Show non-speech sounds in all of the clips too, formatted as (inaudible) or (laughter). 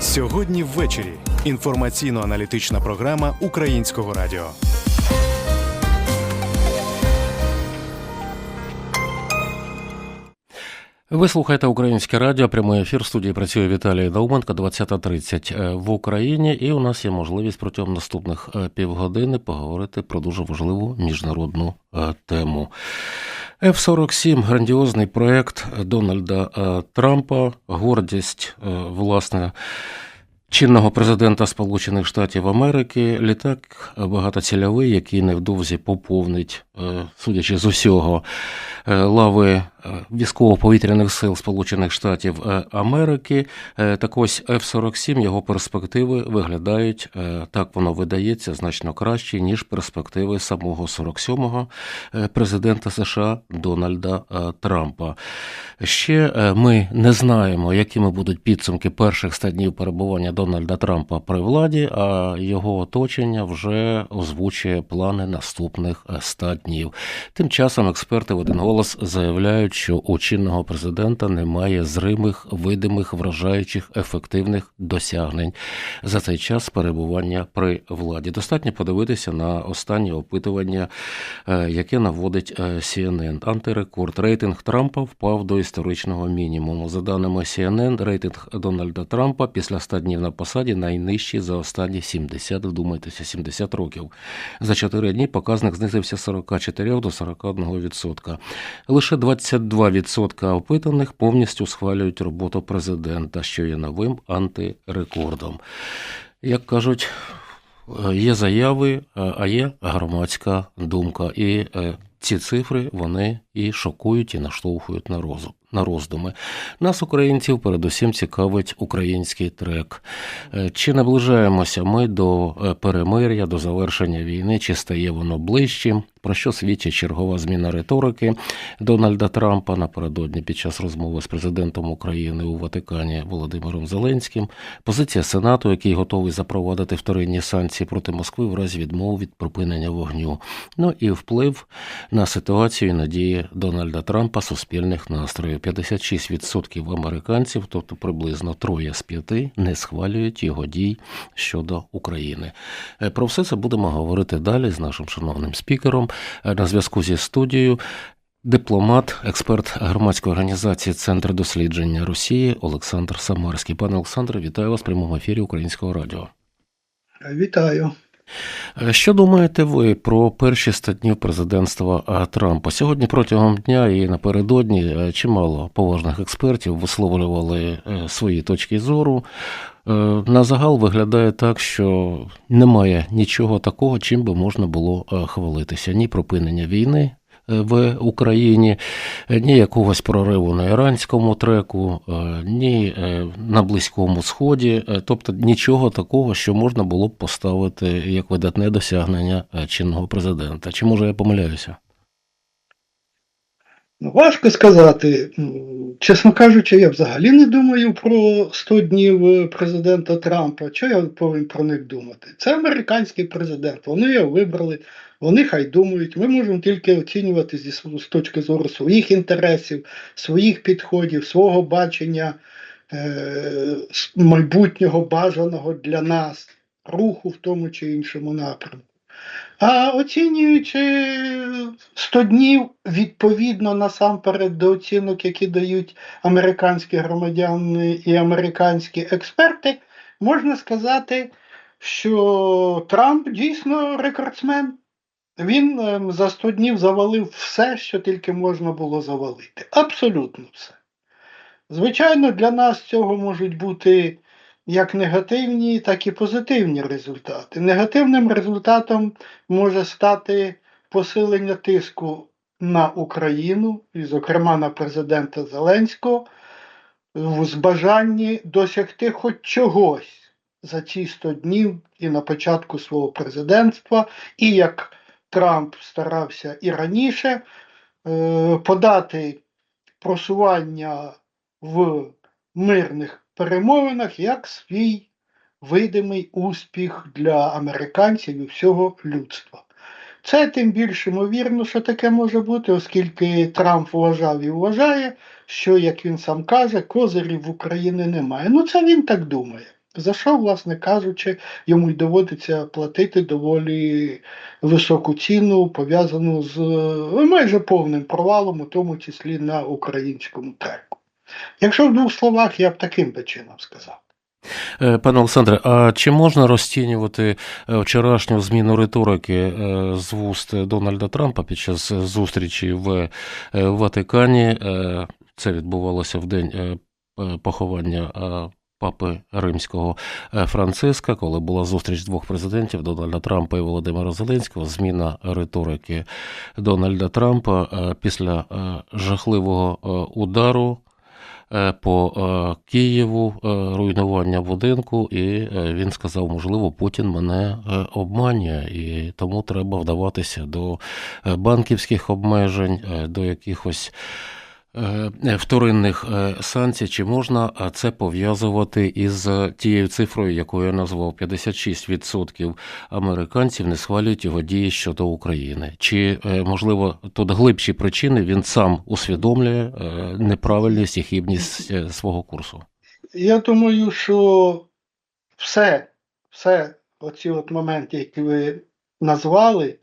Сьогодні ввечері. Інформаційно-аналітична програма Українського радіо. Ви слухаєте українське радіо, прямий ефір в студії працює Віталій Науменко, 20.30 е, в Україні, і у нас є можливість протягом наступних е, півгодини поговорити про дуже важливу міжнародну е, тему. F-47 – грандіозний проект Дональда е, Трампа, гордість е, власне. Чинного президента Сполучених Штатів Америки літак багатоцільовий, який невдовзі поповнить, судячи з усього, е, лави е, військово-повітряних сил Сполучених Штатів е, Америки. Е, Так ось F-47, його перспективи виглядають, е, так воно видається, значно краще, ніж перспективи самого 47-го е, президента США Дональда е, Трампа. Ще е, ми не знаємо, якими будуть підсумки перших 100 днів перебування Дональда Трампа при владі, а його оточення вже озвучує плани наступних е, 100 днів. Тим часом експерти в один голос заявляють, що у чинного президента немає зримих, видимих, вражаючих, ефективних досягнень за цей час перебування при владі. Достатньо подивитися на останнє опитування, е, яке наводить е, CNN. Антирекорд рейтинг Трампа впав до історичного мінімуму. За даними CNN, рейтинг Дональда Трампа після 100 днів на посаді найнижчий за останні 70, вдумайтеся, 70 років. За 4 дні показник знизився 40. 4 до 41%. Лише 22% опитаних повністю схвалюють роботу президента, що є новим антирекордом. Як кажуть, е, є заяви, е, а є громадська думка. І е, ці цифри вони і шокують, і наштовхують на розум. На роздуми нас, українців, передусім цікавить український трек. Чи наближаємося ми до перемир'я, до завершення війни, чи стає воно ближчим? Про що свідчить чергова зміна риторики Дональда Трампа напередодні під час розмови з президентом України у Ватикані Володимиром Зеленським, позиція Сенату, який готовий запровадити вторинні санкції проти Москви в разі відмови від припинення вогню, ну і вплив на ситуацію і надії Дональда Трампа суспільних настроїв. 56% американців, тобто приблизно троє з п'яти, не схвалюють його дій щодо України. Е, Про все це будемо говорити далі з нашим шановним спікером на зв'язку зі студією. Дипломат, експерт громадської організації Центр дослідження Росії Олександр Самарський. Пане Олександре, вітаю вас в прямому ефірі Українського радіо. Вітаю. Е, Що думаєте ви про перші 100 днів президентства Трампа? Сьогодні протягом дня і напередодні е, чимало поважних експертів висловлювали е, свої точки зору. Е, На загал виглядає так, що немає нічого такого, чим би можна було е, хвалитися. Ні припинення війни е, в Україні, ні якогось прориву на іранському треку, ні на Близькому Сході, тобто нічого такого, що можна було б поставити як видатне досягнення чинного президента. Чи може я помиляюся? Ну, важко сказати. Чесно кажучи, я взагалі не думаю про 100 днів е, президента Трампа. Що я повинен про них думати? Це американський президент. Вони його вибрали, вони хай думають. Ми можемо тільки оцінювати зі з точки зору своїх інтересів, своїх підходів, свого бачення е, майбутнього бажаного для нас руху в тому чи іншому напрямку. А оцінюючи 100 днів відповідно насамперед до оцінок, які дають американські громадяни і американські експерти, можна сказати, що Трамп дійсно рекордсмен. Він ем, за 100 днів завалив все, що тільки можна було завалити. Абсолютно все. Звичайно, для нас цього можуть бути як негативні, так і позитивні результати. Негативним результатом може стати посилення тиску на Україну, і, зокрема, на президента Зеленського, в збажанні досягти хоч чогось за ці 100 днів і на початку свого президентства, і як Трамп старався і раніше е, подати просування в мирних перемовинах як свій видимий успіх для американців і всього людства. Це тим більш ймовірно, що таке може бути, оскільки Трамп вважав і вважає, що, як він сам каже, козирів в Україні немає. Ну, це він так думає. За що, власне кажучи, йому й доводиться платити доволі високу ціну, пов'язану з е, майже повним провалом, у тому числі на українському треку. Якщо в двох словах, я б таким би чином сказав. Е, Пане Олександре, а чи можна розцінювати е, вчорашню зміну риторики е, з вуст Дональда Трампа під час зустрічі в Ватикані? Це відбувалося в день поховання папи римського Франциска, коли була зустріч двох президентів Дональда Трампа і Володимира Зеленського. Зміна риторики Дональда Трампа після жахливого удару по е, Києву, е, руйнування будинку, і е, він сказав, можливо, Путін мене е, обманює, і тому треба вдаватися до е, банківських обмежень, е, до якихось. Е, Вторинних е, санкцій, чи можна е, це пов'язувати із тією цифрою, яку я назвав 56% американців не схвалюють його дії щодо України? Чи можливо тут глибші причини він сам усвідомлює неправильність і хибність е, свого курсу? Я думаю, що все, все, оці от моменти, які ви назвали,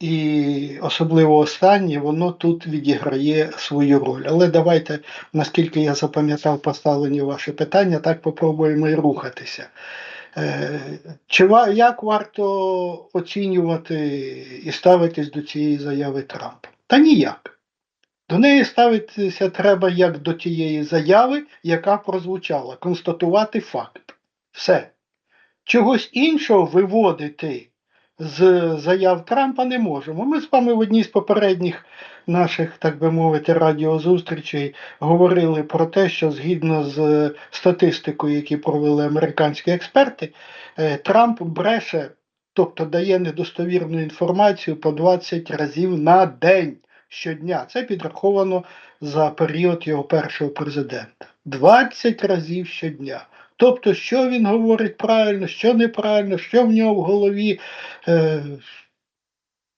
і особливо останнє, воно тут відіграє свою роль. Але давайте, наскільки я запам'ятав поставлені ваші питання, так попробуємо і рухатися. Е, Чи як варто оцінювати і ставитись до цієї заяви Трампа? Та ніяк. До неї ставитися треба як до тієї заяви, яка прозвучала, констатувати факт. Все. Чогось іншого виводити з заяв Трампа не можемо. Ми з вами в одній з попередніх наших, так би мовити, радіозустрічей говорили про те, що згідно з статистикою, які провели американські експерти, е, Трамп бреше, тобто дає недостовірну інформацію по 20 разів на день щодня. Це підраховано за період його першого президента. 20 разів щодня. Тобто, що він говорить правильно, що неправильно, що в нього в голові. Е,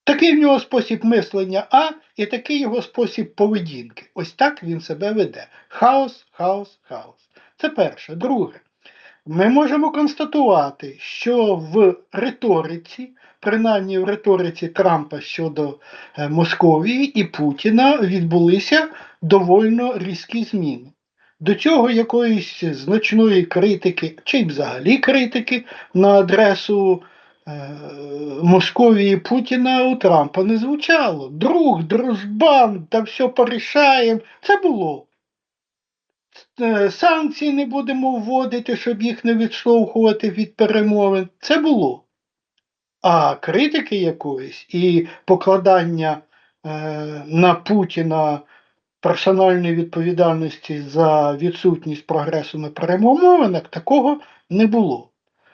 такий в нього спосіб мислення А і такий його спосіб поведінки. Ось так він себе веде. Хаос, хаос, хаос. Це перше. Друге, ми можемо констатувати, що в риториці, принаймні в риториці Трампа щодо е, Московії і Путіна відбулися довольно різкі зміни. До цього якоїсь значної критики, чи й взагалі критики на адресу е, Московії Путіна у Трампа не звучало. Друг, дружбан, та все порішаємо. Це було. Е, Санкції не будемо вводити, щоб їх не відштовхувати від перемовин. Це було. А критики якоїсь і покладання е, на Путіна персональної відповідальності за відсутність прогресу на перемовинах такого не було.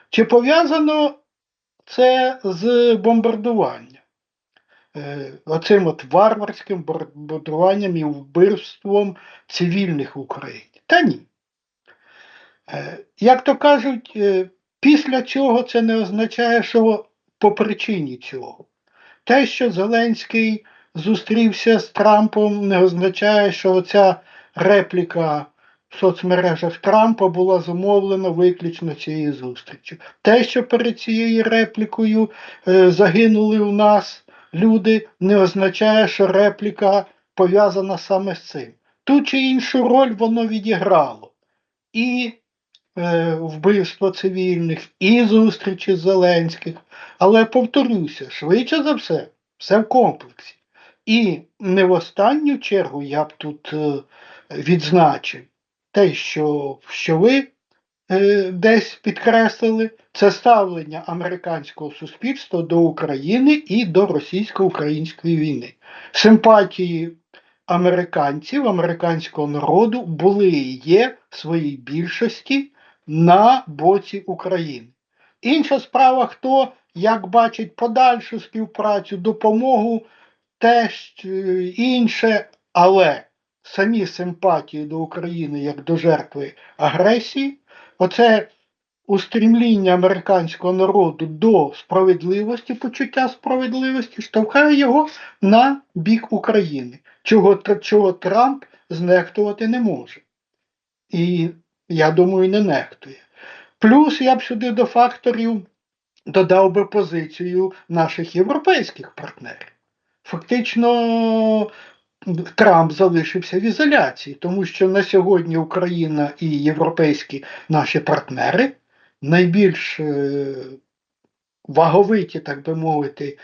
Чи пов'язано це з бомбардуванням? Е, Оцим от варварським бомбардуванням і вбивством цивільних в Україні? Та ні. Е, Як то кажуть, е, після цього це не означає, що по причині цього. Те, що Зеленський зустрівся з Трампом, не означає, що оця репліка в соцмережах Трампа була зумовлена виключно цією зустрічю. Те, що перед цією реплікою е, загинули у нас люди, не означає, що репліка пов'язана саме з цим. Ту чи іншу роль воно відіграло. І е, вбивство цивільних, і зустрічі Зеленських. Але повторюся, швидше за все, все в комплексі. І не в останню чергу я б тут е, відзначив те, що, що ви е, десь підкреслили, це ставлення американського суспільства до України і до російсько-української війни. Симпатії американців, американського народу були і є в своїй більшості на боці України. Інша справа, хто як бачить подальшу співпрацю, допомогу, теж е, інше, але самі симпатії до України як до жертви агресії, оце устремління американського народу до справедливості, почуття справедливості, штовхає його на бік України, чого, чого Трамп знехтувати не може. І я думаю, не нехтує. Плюс я б сюди до факторів додав би позицію наших європейських партнерів. Фактично, Трамп залишився в ізоляції, тому що на сьогодні Україна і європейські наші партнери найбільш е, ваговиті, так би мовити,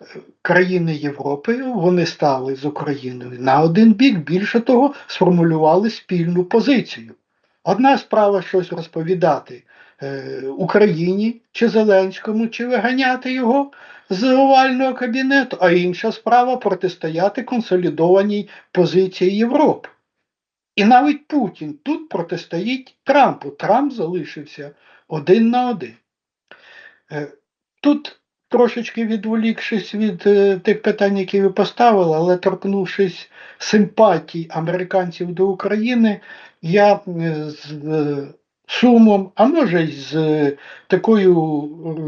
е, країни Європи, вони стали з Україною на один бік, більше того, сформулювали спільну позицію. Одна справа щось розповідати Україні чи Зеленському, чи виганяти його з овального кабінету, а інша справа протистояти консолідованій позиції Європи. І навіть Путін тут протистоїть Трампу. Трамп залишився один на один. Е, Тут трошечки відволікшись від е, тих питань, які ви поставили, але торкнувшись симпатій американців до України, я е, е, сумом, а може з е, такою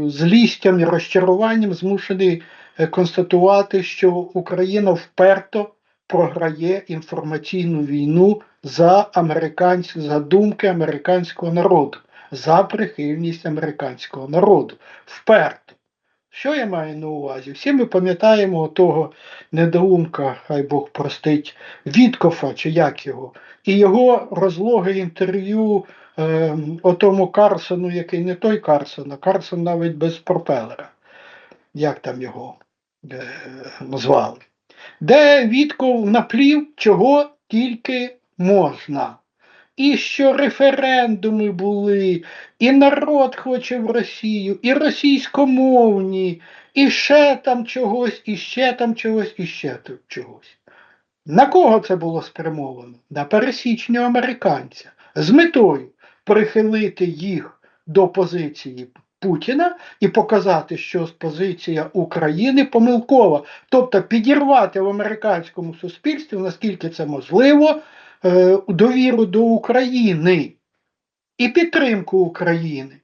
е, злістям і розчаруванням змушений е, констатувати, що Україна вперто програє інформаційну війну за американські за думки американського народу, за прихильність американського народу. Вперто. Що я маю на увазі? Всі ми пам'ятаємо того недоумка, хай Бог простить, Віткофа, чи як його, і його розлоге інтерв'ю е, отому Карсону, який не той Карсон, а Карсон навіть без пропелера. Як там його е, звали? Де Вітков наплів, чого тільки можна. І що референдуми були, і народ хоче в Росію, і російськомовні, і ще там чогось, і ще там чогось, і ще там чогось. На кого це було спрямовано? На пересічного американця з метою прихилити їх до позиції Путіна і показати, що позиція України помилкова, тобто підірвати в американському суспільстві, наскільки це можливо, довіру до України і підтримку України,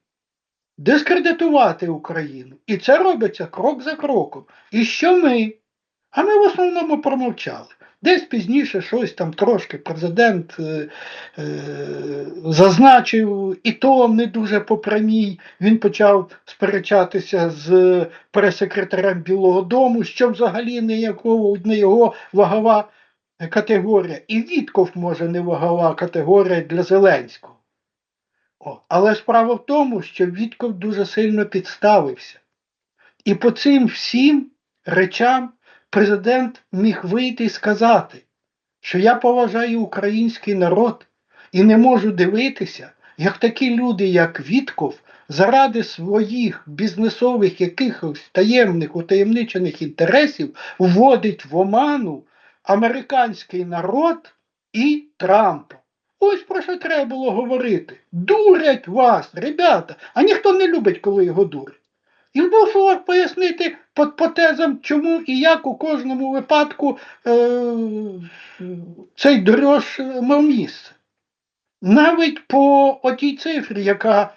дискредитувати Україну. І це робиться крок за кроком. І що ми? А ми в основному промовчали. Десь пізніше щось там трошки президент е, е, зазначив, і то не дуже по прямій. Він почав сперечатися з прес-секретарем Білого Дому, що взагалі не його вагова категорія. І Вітков, може, не вагова категорія для Зеленського. О, але справа в тому, що Вітков дуже сильно підставився. І по цим всім речам президент міг вийти і сказати, що я поважаю український народ і не можу дивитися, як такі люди, як Вітков, заради своїх бізнесових якихось таємних утаємничених інтересів вводить в оману американський народ і Трампа. Ось про що треба було говорити. Дурять вас, ребята, а ніхто не любить, коли його дурять. І мушу пояснити по, по тезам, чому і як у кожному випадку е, цей дрож мав місце. Навіть по отій цифрі, яка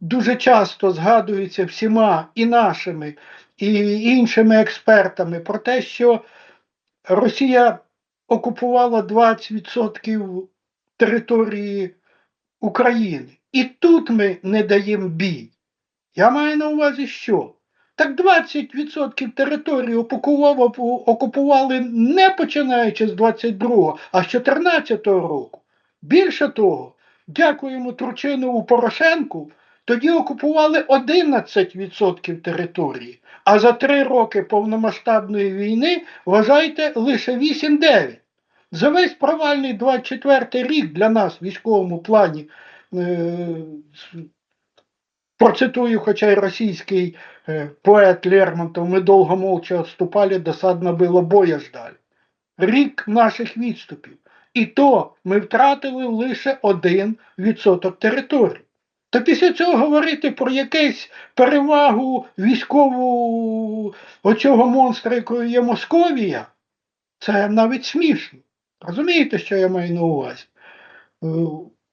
дуже часто згадується всіма і нашими, і іншими експертами, про те, що Росія окупувала 20% території України. І тут ми не даємо бій. Я маю на увазі, що? Так 20% території окупували, не починаючи з 22-го, а з 14-го року. Більше того, дякуємо Турчинову Порошенку, тоді окупували 11% території, а за три роки повномасштабної війни, вважайте, лише 8-9. За весь провальний 24 рік для нас в військовому плані, е, процитую, хоча й російський е, поет Лермонтов, ми довго молча відступали, досадно було боя ждали. Рік наших відступів. І то ми втратили лише 1% території. То після цього говорити про якусь перевагу військову оцього монстра, якою є Московія, це навіть смішно. Розумієте, що я маю на увазі? Е,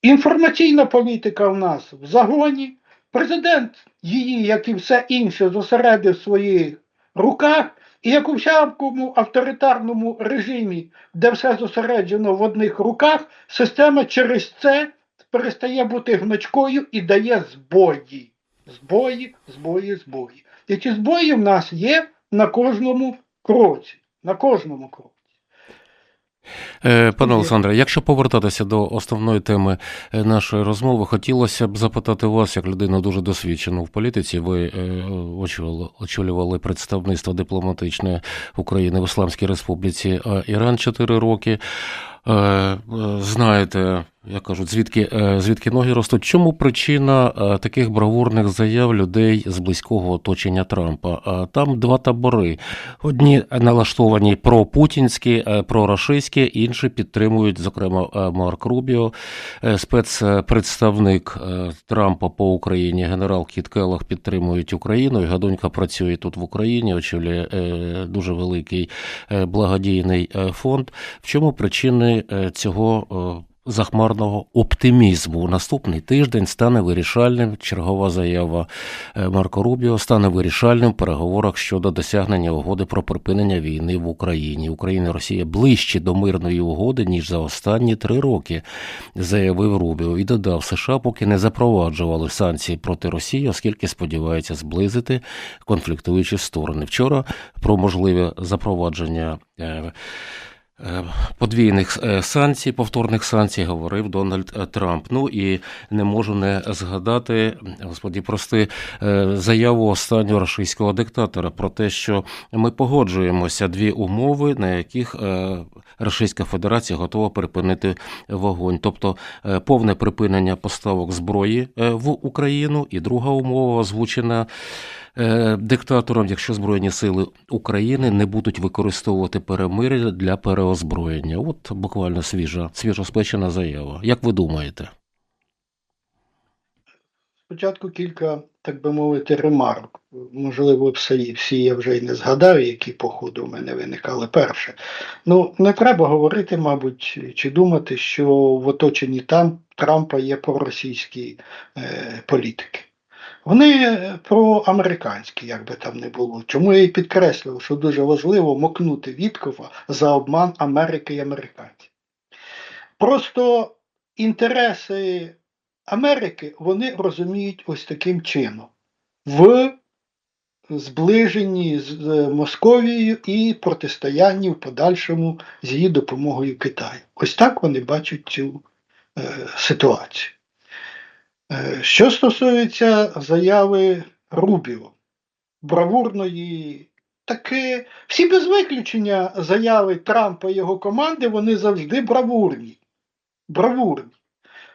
Інформаційна політика в нас в загоні. Президент її, як і все інше, зосередив в своїх руках, і як у всякому авторитарному режимі, де все зосереджено в одних руках, система через це перестає бути гнучкою і дає збої. Збої, збої, збої. І ці збої в нас є на кожному кроці. На кожному кроці. Е, Пане Олександре, якщо повертатися до основної теми е, нашої розмови, хотілося б запитати вас, як людину дуже досвідчену в політиці. Ви е, очолювали, представництво дипломатичне України в Ісламській Республіці Іран 4 роки. Е, е, Знаєте, як кажуть, звідки, е, звідки ноги ростуть. Чому причина таких бравурних заяв людей з близького оточення Трампа? Там два табори. Одні налаштовані пропутінські, прорашистські, інші підтримують, зокрема, Марк Рубіо, спецпредставник Трампа по Україні, генерал Кіт Келлог підтримують Україну. І Гадонька працює тут в Україні, очолює дуже великий благодійний фонд. В чому причини е, цього? е, Захмарного оптимізму наступний тиждень стане вирішальним. Чергова заява е, Марко Рубіо стане вирішальним в переговорах щодо досягнення угоди про припинення війни в Україні. Україна і Росія ближче до мирної угоди ніж за останні три роки, заявив Рубіо і додав, США поки не запроваджували санкції проти Росії, оскільки сподіваються зблизити конфліктуючі сторони. Вчора про можливе запровадження. Е, Подвійних е, санкцій, повторних санкцій говорив Дональд е, Трамп. Ну і не можу не згадати, господі, прости, заяву останнього російського диктатора про те, що ми погоджуємося дві умови, на яких Російська Федерація готова припинити вогонь, тобто повне припинення поставок зброї в Україну, і друга умова озвучена диктатором, якщо Збройні сили України не будуть використовувати перемир'я для переозброєння. От буквально свіжа, свіжоспечена заява. Як ви думаєте? Спочатку кілька, так би мовити, ремарок. Можливо, всі, всі я вже й не згадаю, які по ходу в мене виникали. Перше, ну не треба говорити, мабуть, чи думати, що в оточенні там Трампа є проросійські е, політики. Вони е, проамериканські, як би там не було. Чому я і підкреслював, що дуже важливо мокнути Віткова за обман Америки і американців. Просто інтереси Америки вони розуміють ось таким чином в зближенні з е, Московією і протистоянні в подальшому з її допомогою Китаю. Ось так вони бачать цю е, ситуацію. Е, що стосується заяви Рубіо, бравурної, таки всі без виключення заяви Трампа і його команди, вони завжди бравурні. Бравурні.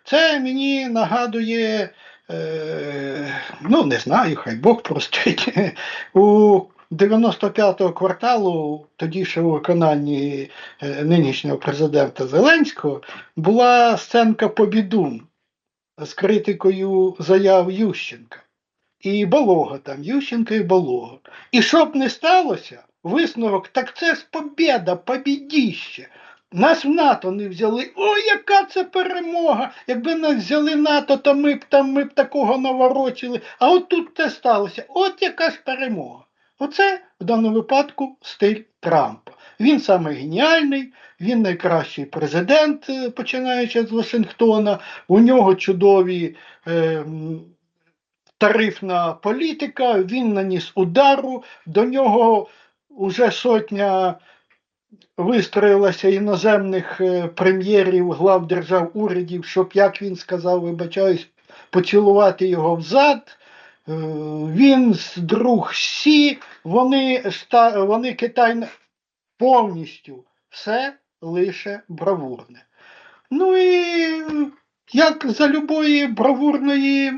Це мені нагадує, е, ну не знаю, хай Бог простить. (laughs) У 95-го кварталу, тоді ще у виконанні е, нинішнього президента Зеленського, була сценка Побідун з критикою заяв Ющенка. І Болога там, Ющенка і Болога. І щоб не сталося, висновок, так це ж побєда, побідіще. Нас в НАТО не взяли. О, яка це перемога! Якби нас взяли НАТО, то ми б там ми б такого наворочили. А от тут це сталося. От яка ж перемога. Оце в даному випадку стиль Трампа. Він саме геніальний, він найкращий президент, е, починаючи з Вашингтона. У нього чудові е, тарифна політика, він наніс удару, до нього вже сотня вистроїлася іноземних е, прем'єрів, глав держав урядів, щоб, як він сказав, вибачаюсь, поцілувати його взад. Е, Він з друг Сі, вони, вони Китай повністю все лише бравурне. Ну і як за любої бравурної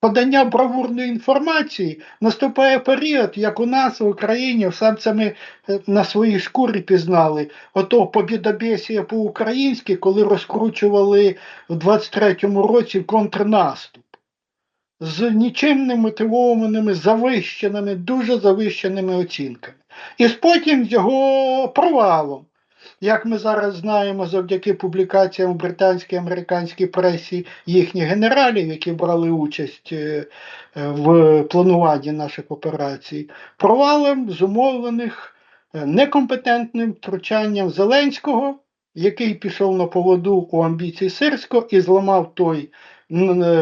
подання бравурної інформації наступає період, як у нас в Україні, сам це ми е, на своїй шкурі пізнали, ото побідобєсія по-українськи, коли розкручували в 23-му році контрнаступ. З нічим не мотивованими, завищеними, дуже завищеними оцінками. І потім з його провалом. Як ми зараз знаємо, завдяки публікаціям в британській американській пресі їхніх генералів, які брали участь е, е, в плануванні наших операцій, провалом зумовлених е, некомпетентним втручанням Зеленського який пішов на поводу у амбіції Сирського і зламав той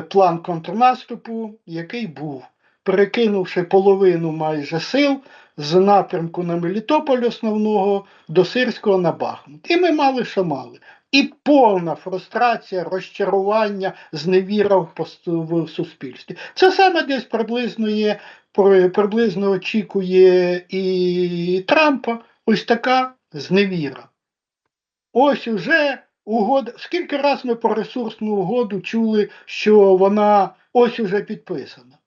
план контрнаступу, який був, перекинувши половину майже сил з напрямку на Мелітополь основного до Сирського на Бахмут. І ми мали, що мали. І повна фрустрація, розчарування, зневіра в, суспільстві. Це саме десь приблизно є, при- приблизно очікує і Трампа ось така зневіра. Ось уже угода. Скільки раз ми про ресурсну угоду чули, що вона ось уже підписана.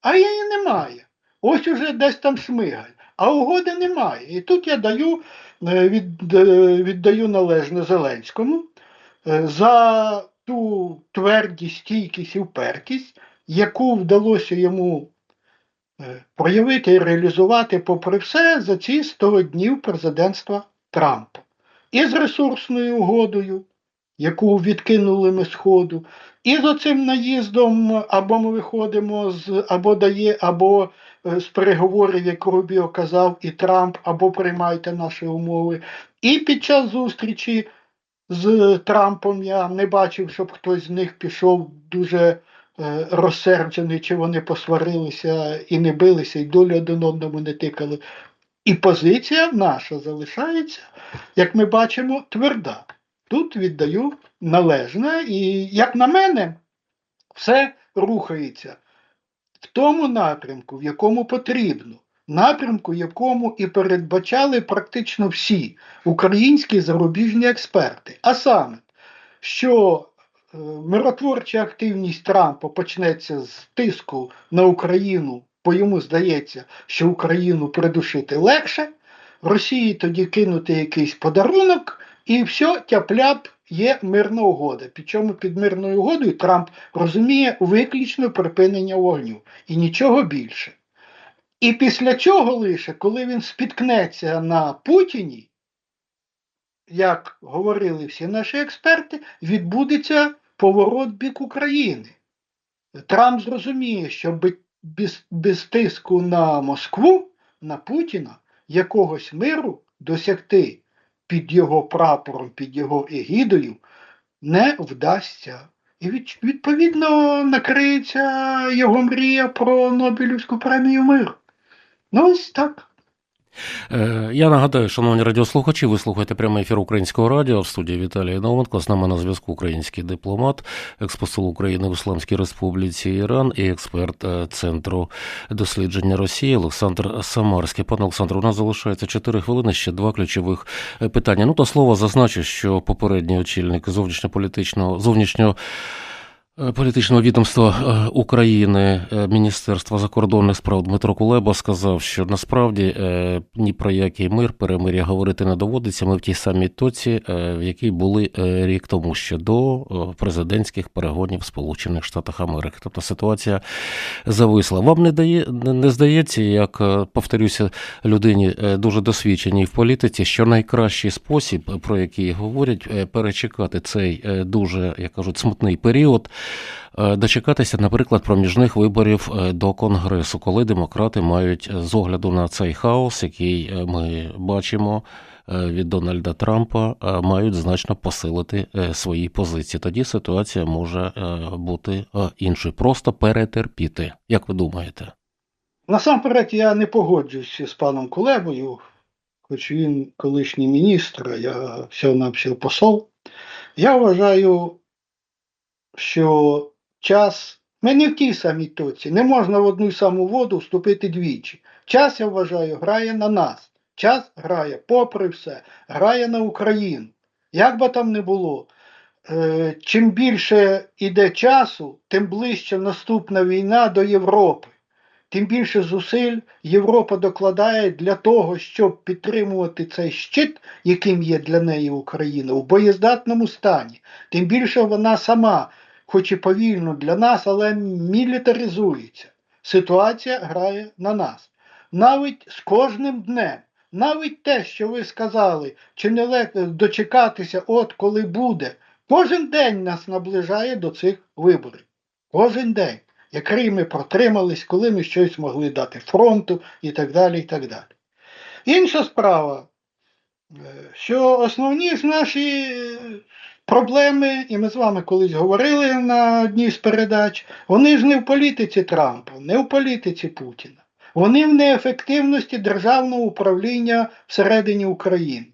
А її немає. Ось уже десь там шмигає. А угоди немає. І тут я даю, е, від, е, віддаю належне Зеленському е, за ту твердість, стійкість і впертість, яку вдалося йому проявити і реалізувати, попри все, за ці 100 днів президентства Трампа. І з ресурсною угодою, яку відкинули ми з і з оцим наїздом або ми виходимо з або дає, або е, з переговорів, як Рубіо казав, і Трамп, або приймайте наші умови. І під час зустрічі з Трампом я не бачив, щоб хтось з них пішов дуже е, розсерджений, чи вони посварилися і не билися, і долі один одному не тикали. І позиція наша залишається, як ми бачимо, тверда. Тут віддаю належне, і, як на мене, все рухається в тому напрямку, в якому потрібно, напрямку, якому і передбачали практично всі українські зарубіжні експерти. А саме, що е, миротворча активність Трампа почнеться з тиску на Україну, бо йому здається, що Україну придушити легше, Росії тоді кинути якийсь подарунок, і все, тяп-ляп, є мирна угода. Причому під мирною угодою Трамп розуміє виключно припинення вогню і нічого більше. І після чого лише, коли він спіткнеться на Путіні, як говорили всі наші експерти, відбудеться поворот бік України. Трамп зрозуміє, що би- без, без тиску на Москву, на Путіна, якогось миру досягти під його прапором, під його егідою не вдасться. І від, відповідно накриється його мрія про Нобелівську премію миру. Ну ось так. Е, Я нагадаю, шановні радіослухачі, ви слухаєте прямий ефір українського радіо в студії Віталій Науменко. З нами на зв'язку український дипломат, експосол України в Ісламській Республіці Іран і експерт е, Центру дослідження Росії Олександр Самарський. Пане Олександр, у нас залишається 4 хвилини, ще два ключових е, питання. Ну, до слова, зазначу, що попередній очільник зовнішньополітичного зовнішнього Політичного відомства е, України е, Міністерства закордонних справ Дмитро Кулеба сказав, що насправді е, ні про який мир, перемир'я говорити не доводиться. Ми в тій самій тоці, е, в якій були е, рік тому ще до е, президентських перегонів в Сполучених Штатах Америки. Тобто ситуація зависла. Вам не дає не здається, як е, повторюся, людині е, дуже досвідченій в політиці, що найкращий спосіб, е, про який говорять, е, перечекати цей е, дуже, як кажуть, смутний період. Е, Дочекатися, наприклад, проміжних виборів е, до Конгресу, коли демократи мають е, з огляду на цей хаос, який ми бачимо від Дональда Трампа, мають значно посилити свої позиції. Тоді ситуація може бути іншою. Просто перетерпіти. Як ви думаєте? Насамперед я не погоджуюся з паном Кулебою, хоч він колишній міністр, я всього-навсього посол. Я вважаю, що час. Ми не в тій самій тоці. Не можна в одну й саму воду вступити двічі. Час, я вважаю, грає на нас. Час грає, попри все, грає на Україну. Як би там не було, е, чим більше йде часу, тим ближче наступна війна до Європи. Тим більше зусиль Європа докладає для того, щоб підтримувати цей щит, яким є для неї Україна, у боєздатному стані. Тим більше вона сама, хоч і повільно для нас, але мілітаризується. Ситуація грає на нас. Навіть з кожним днем, навіть те, що ви сказали, чи не легко дочекатися, от коли буде, кожен день нас наближає до цих виборів. Кожен день який ми протримались, коли ми щось могли дати фронту і так далі. і так далі. Інша справа, Е, Що основні ж наші проблеми, і ми з вами колись говорили на одній з передач, вони ж не в політиці Трампа, не в політиці Путіна. Вони в неефективності державного управління всередині України.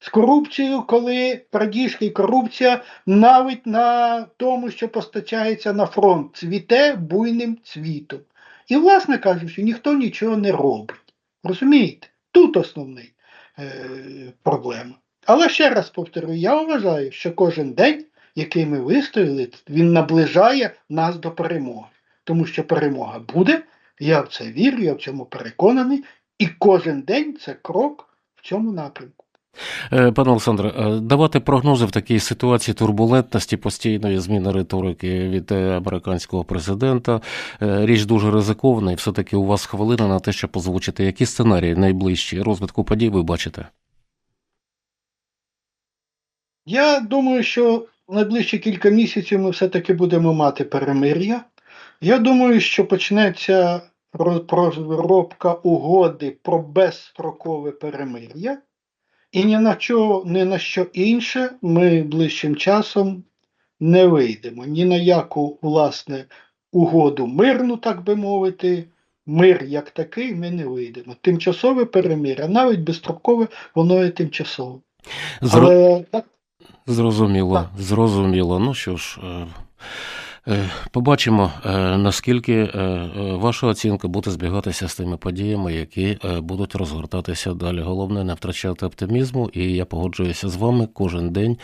З корупцією, коли крадіжки і корупція навіть на тому, що постачається на фронт, цвіте буйним цвітом. І, власне кажучи, ніхто нічого не робить. Розумієте? Тут основний е, проблема. Але ще раз повторюю, я вважаю, що кожен день, який ми вистояли, він наближає нас до перемоги. Тому що перемога буде, я в це вірю, я в цьому переконаний, і кожен день це крок в цьому напрямку. Е, Пане Олександре, е, давати прогнози в такій ситуації турбулентності, постійної зміни риторики від е, американського президента. Річ дуже ризикована, і все-таки у вас хвилина на те, щоб озвучити, які сценарії найближчі розвитку подій ви бачите. Я думаю, що найближчі кілька місяців ми все-таки будемо мати перемир'я. Я думаю, що почнеться розробка угоди про безстрокове перемир'я, і ні на, що, ні на що інше ми ближчим часом не вийдемо. Ні на яку, власне, угоду мирну, так би мовити, мир як такий ми не вийдемо. Тимчасове перемир'я, навіть безстрокове, воно є тимчасове. Але так, Зрозуміло, зрозуміло. Ну що ж, е, е, побачимо, е, наскільки ваша оцінка буде збігатися з тими подіями, які будуть розгортатися далі. Головне не втрачати оптимізму, і я погоджуюся з вами кожен день.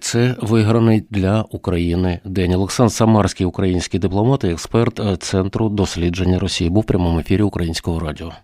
Це виграний для України день. Олександр Самарський, український дипломат і експерт Центру дослідження Росії, був в прямому ефірі Українського радіо.